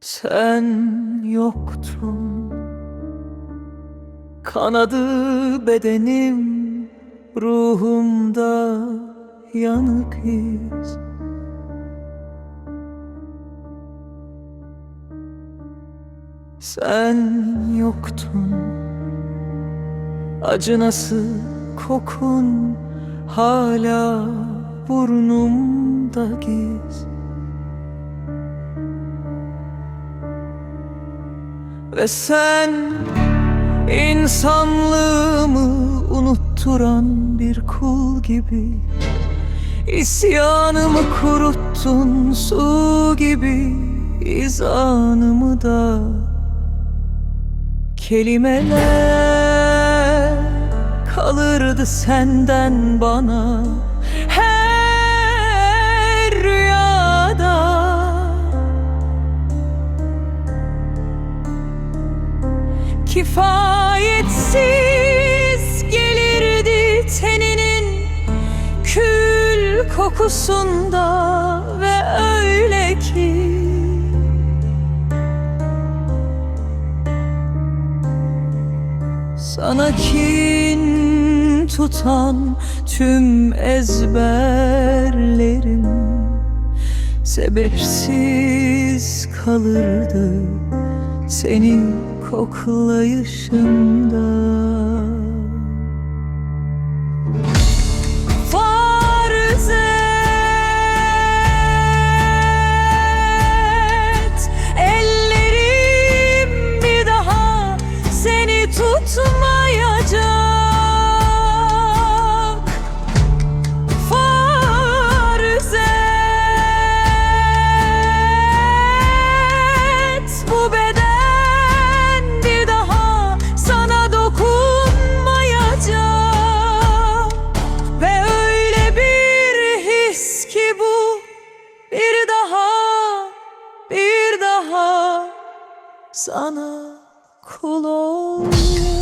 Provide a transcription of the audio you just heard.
Sen yoktun. Kanadı bedenim Ruhumda yanık iz. Sen yoktun. Acınası kokun? Hala burnumda giz. Ve sen insanlığımı unutturan bir kul gibi İsyanımı kuruttun su gibi izanımı da Kelimeler kalırdı senden bana. Her rüyada Kifayetsiz gelirdi teninin Kül kokusunda ve öyle ki Sana kin tutan tüm ezberlerim. Sebepsiz kalırdı seni koklayışımda sana kul olayım.